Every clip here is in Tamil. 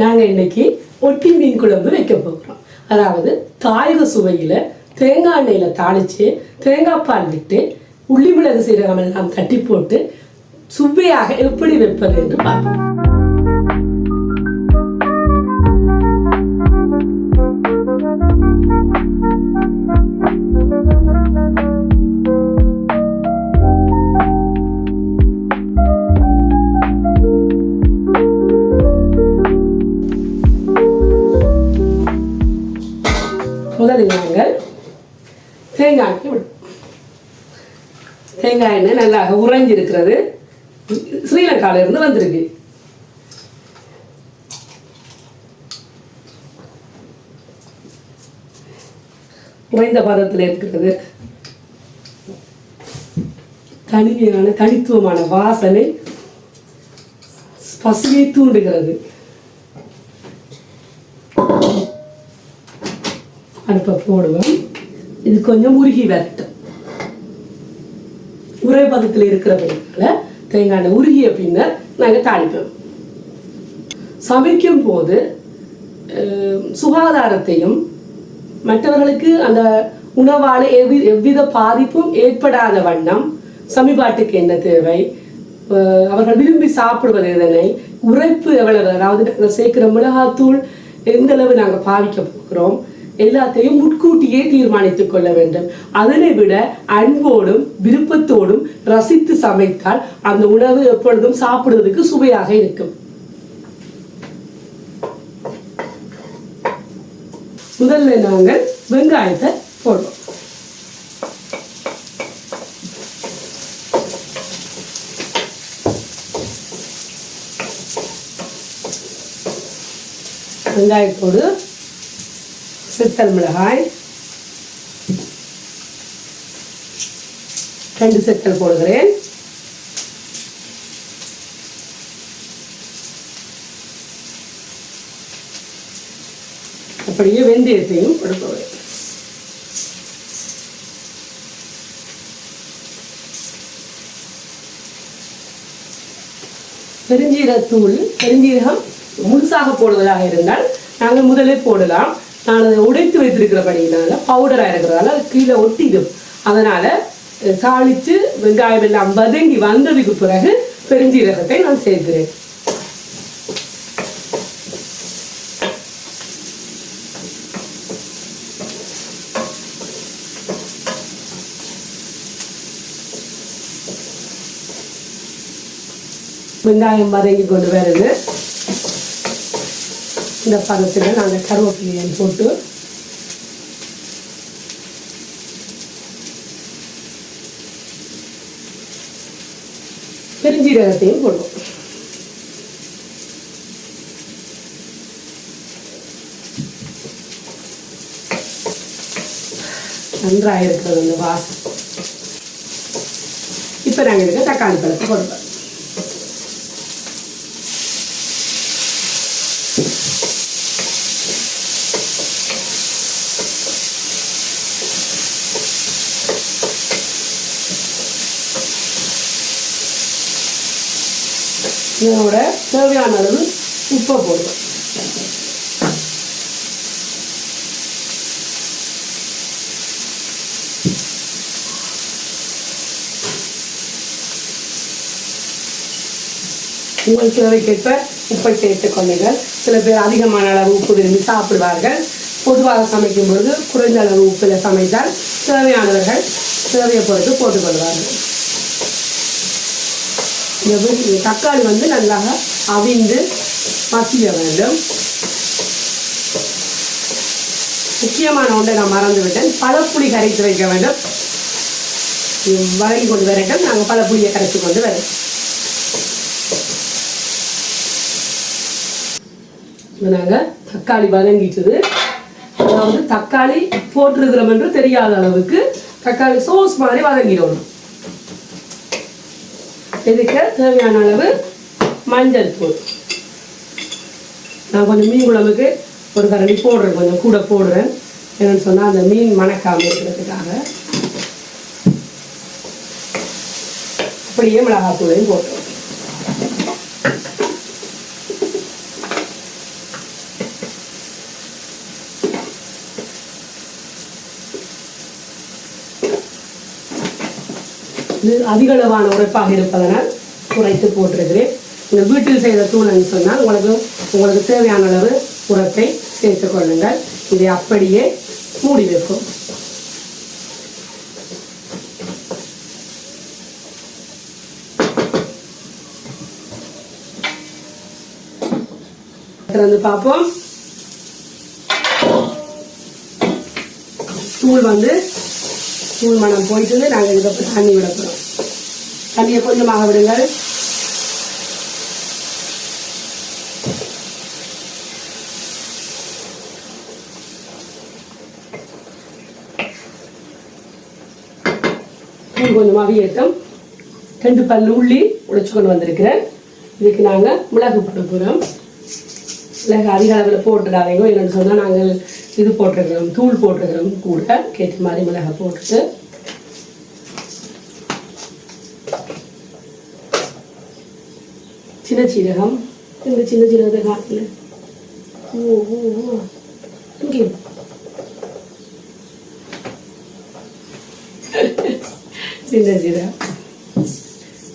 நாங்கள் இன்னைக்கு ஒட்டி மீன் குழம்பு வைக்க போகிறோம் அதாவது தாயக சுவையில் தேங்காய் எண்ணெயில் தாளித்து தேங்காய் பால் விட்டு உள்ளி மிளகு சீரகம் எல்லாம் தட்டி போட்டு சுவையாக எப்படி வைப்பது என்று பார்ப்போம். முதலில் நாங்கள் தேங்காய்க்கு எண்ணெய் தேங்காய் எண்ணெய் நல்லா உறைஞ்சி இருக்கிறது ஸ்ரீலங்காவிலிருந்து வந்திருக்கு. உறைந்த பதத்தில் இருக்கிறது. தனிமையான தனித்துவமான வாசனை பசுவை தூண்டுகிறது. அடுப்பை போடுவோம் இது கொஞ்சம் உருகி வரட்டும். உரை பதத்தில் இருக்கிறதுனால தேங்காய் உருகிய பின்னர் நாங்கள் தாளிப்போம். சமைக்கும் போது சுகாதாரத்தையும் மற்றவர்களுக்கு அந்த உணவால் எவ்வி எவ்வித பாதிப்பும் ஏற்படாத வண்ணம் சமிபாட்டுக்கு என்ன தேவை? அஹ், அவர்கள் விரும்பி சாப்பிடுவது எதனை? உரைப்பு எவ்வளவு? அதாவது நாங்கள் சேர்க்கிற மிளகாத்தூள் எந்த அளவு நாங்கள் பாவிக்க போகிறோம்? எல்லாத்தையும் முன்கூட்டியே தீர்மானித்துக் கொள்ள வேண்டும். அதனை விட அன்போடும் விருப்பத்தோடும் ரசித்து சமைத்தால் அந்த உணவு எப்பொழுதும் சாப்பிடுவதற்கு சுவையாக இருக்கும். முதல்ல நாங்கள் வெங்காயத்தை போடுவோம். வெங்காயத்தோடு சித்தல் மிளகாய் ரெண்டு சித்தல் போடுகிறேன் அப்படியே வெந்தயத்தையும் கொடுப்பேன் பெருஞ்சீரத்தூள் பெருஞ்சீரகம் முழுசாக போடுவதாக இருந்தால் நாங்கள் முதலே போடலாம். நான் அதை உடைத்து வைத்திருக்கிறபடியினால பவுடராக இருக்கிறதால அது கீழே ஒட்டிடும். அதனால் தாளித்து வெங்காயம் எல்லாம் வதங்கி வந்ததுக்கு பிறகு பெருஞ்சீரகத்தை நான் சேர்க்கிறேன். வெங்காயம் வதங்கி கொண்டு வருது. இந்த பதத்தில் நாங்கள் கருவேப்பிலையை போட்டு பெருஞ்சீரகத்தையும் போடுவோம். நன்றாக இருக்கிறது அந்த வாசம். இப்போ நாங்கள் இருக்க தக்காளி பழத்தை போடுவோம். இதோட தேவையான அளவு உப்பை போடுவோம் உங்கள் தேவைக்கேற்ப உப்பை சேர்த்து கொள்ளுங்கள். சில பேர் அதிகமான அளவு உப்பு விரும்பி சாப்பிடுவார்கள். பொதுவாக சமைக்கும் பொழுது குறைந்த அளவு உப்பில் சமைத்தால் தேவையானவர்கள் தேவையை பொறுத்து போட்டுக்கொள்வார்கள் தக்காளி வந்து நல்லா அவிந்து மசிய வேண்டும். முக்கியமான ஒன்றை நான் மறந்து விட்டேன் பழப்புளி கரைத்து வைக்க வேண்டும். இது வதங்கி கொண்டு வரட்டும். நாங்கள் பழப்புளியை கரைத்து கொண்டு வரோம். இப்போ நாங்கள் தக்காளி வதங்கிட்டுது. அதாவது தக்காளி போட்டிருக்கிறோம் என்று தெரியாத அளவுக்கு தக்காளி சோஸ் மாதிரி வதங்கிடணும். இதுக்கு தேவையான அளவு மஞ்சள் தூள். நான் கொஞ்சம் மீன் குழம்புக்கு ஒரு கரண்டி போடுறேன். கொஞ்சம் கூட போடுறேன். என்னென்னு சொன்னால் அந்த மீன் மணக்காமல் இருக்கிறதுக்காக. அப்படியே மிளகாத்தூளையும் போட்டுருவோம் இது அதிகளவான உரைப்பாக இருப்பதனால் குறைத்து போட்டிருக்கிறேன். இந்த வீட்டில் செய்த தூளன்னு சொன்னால் உங்களுக்கு உங்களுக்கு தேவையான அளவு உரத்தை சேர்த்து கொள்ளுங்கள். இதை அப்படியே மூடி வைக்கும் திறந்து பார்ப்போம். தூள் வந்து தூள் மனம் போயிட்டு நாங்கள் இதுக்கப்புறம் தண்ணி விட போகிறோம் தண்ணியை கொஞ்சமாக விடுங்கள். தூள் கொஞ்சமாக அவியட்டும் ரெண்டு பல் உள்ளி உடைச்சு கொண்டு வந்திருக்கிறேன். இதுக்கு நாங்கள் மிளகு போட போகிறோம் மிளகு அதிக அளவில் போட்டுடாதீங்க. என்னென்னு சொன்னால் நாங்கள் இது போட்டிருக்கிறோம் தூள் போட்டிருக்கிறோம் கூட கேட்ட மாதிரி மிளகை போட்டுட்டு. சின்ன சீரகம். இந்த சின்ன சீரகத்தை காட்டில் ஓ ஓ ஓ. இங்கே. சின்ன சீரகம்.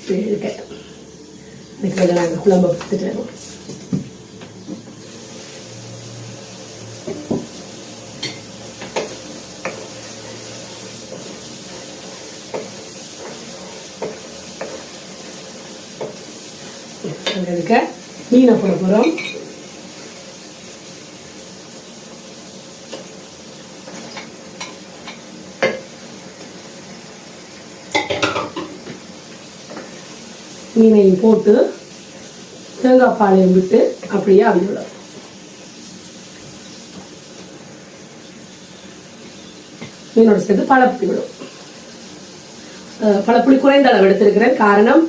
இப்படி இருக்கட்டும் அதுக்கு நாங்கள் குழம்பு பார்த்துட்டு மீனை போட போகிறோம் மீனையும் போட்டு தேங்காய் பாலையும் விட்டு அப்படியே அவிழ்விடும் மீனோட சேர்த்து பழப்புளி விடும் பழப்புளி குறைந்த அளவு எடுத்திருக்கிறேன். காரணம்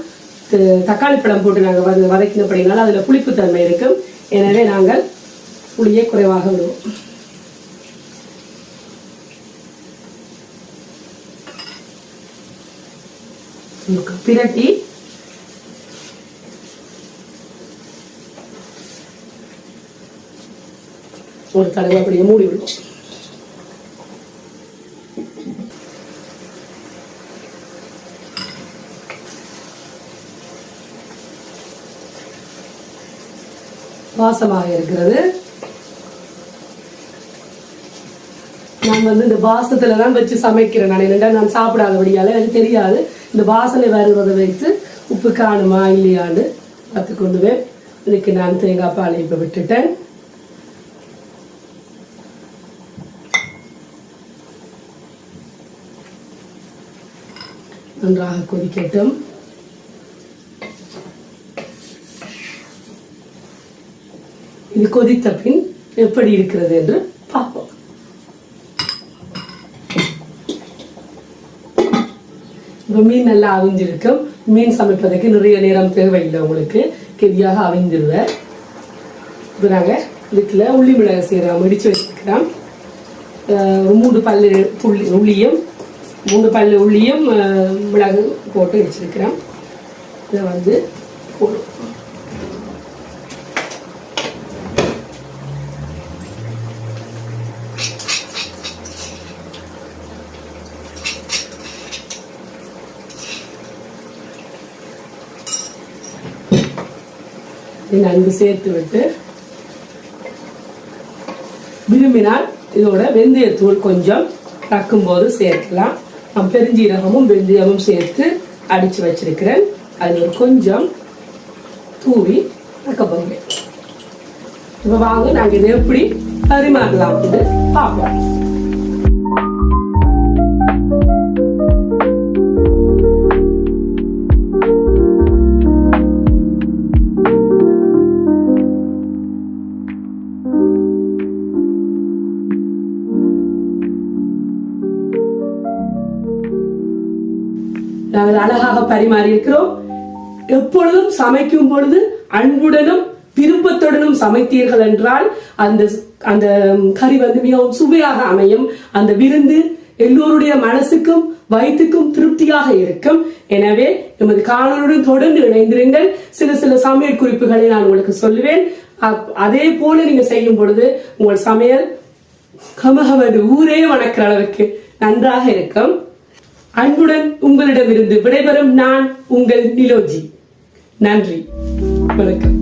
தக்காளி பழம் போட்டு நாங்கள் வந்து வதக்கினபடினால அதில் புளிப்புத்தன்மை இருக்கும் எனவே நாங்கள் புளியை குறைவாக விடுவோம். பிரட்டி ஒரு தடவை அப்படியே மூடி விடுவோம். வாசமாக இருக்கிறது நான் வந்து இந்த வாசத்துல தான் வச்சு சமைக்கிறேன் நான். என்ன நான் சாப்பிடாதபடியால எனக்கு தெரியாது. இந்த வாசனை வருவதை வைத்து உப்பு காணுமா இல்லையான்னு பார்த்து கொண்டுவேன் இதுக்கு நான் தேங்காய் பாலை இப்போ விட்டுட்டேன். நன்றாக கொதிக்கட்டும். இது கொதித்த பின் எப்படி இருக்கிறது என்று பார்ப்போம். இப்போ மீன் நல்லா அவிஞ்சிருக்கும். மீன் சமைப்பதற்கு நிறைய நேரம் தேவையில்லை உங்களுக்கு. கெதியாக அவிஞ்சிருவேன். இப்போ நாங்கள் இதுக்குள்ள உள்ளி மிளகு செய்கிறோம் இடித்து வச்சுருக்கிறோம் ஒரு மூணு பல்லு புள்ளி உள்ளியும் மூணு பல்லு உள்ளியும் மிளகு போட்டு வச்சிருக்கிறோம். இதை வந்து போடுவோம். நன்கு சேர்த்து விட்டு விரும்பினால் இதோட வெந்தயத்தூள் கொஞ்சம் ரக்கும்போது சேர்க்கலாம். நான் பெருஞ்சீரகமும் வெந்தயமும் சேர்த்து அடித்து வச்சிருக்கிறேன். அதில் ஒரு கொஞ்சம் தூவி ரக்க போகிறேன். இப்போ வாங்க நாங்கள் இதை எப்படி பரிமாறலாம் அப்படின்னு பார்ப்போம். பரிமாறி இருக்கிறோம் எப்பொழுதும் சமைக்கும் பொழுது அன்புடனும் விருப்பத்துடனும் சமைத்தீர்கள் என்றால் அந்த அந்த கறி வந்து மிகவும் சுவையாக அமையும். அந்த விருந்து எல்லோருடைய மனசுக்கும் வயிற்றுக்கும் திருப்தியாக இருக்கும். எனவே எமது காணொலியுடன் தொடர்ந்து இணைந்திருங்கள். சில சில சமையல் குறிப்புகளை நான் உங்களுக்கு சொல்லுவேன். அதே போல நீங்க செய்யும் பொழுது உங்கள் சமையல் கமகமது ஊரே வணக்கிற அளவுக்கு நன்றாக இருக்கும். அன்புடன் உங்களிடமிருந்து விடைபெறும் நான் உங்கள் நிலோஜி. நன்றி. வணக்கம்.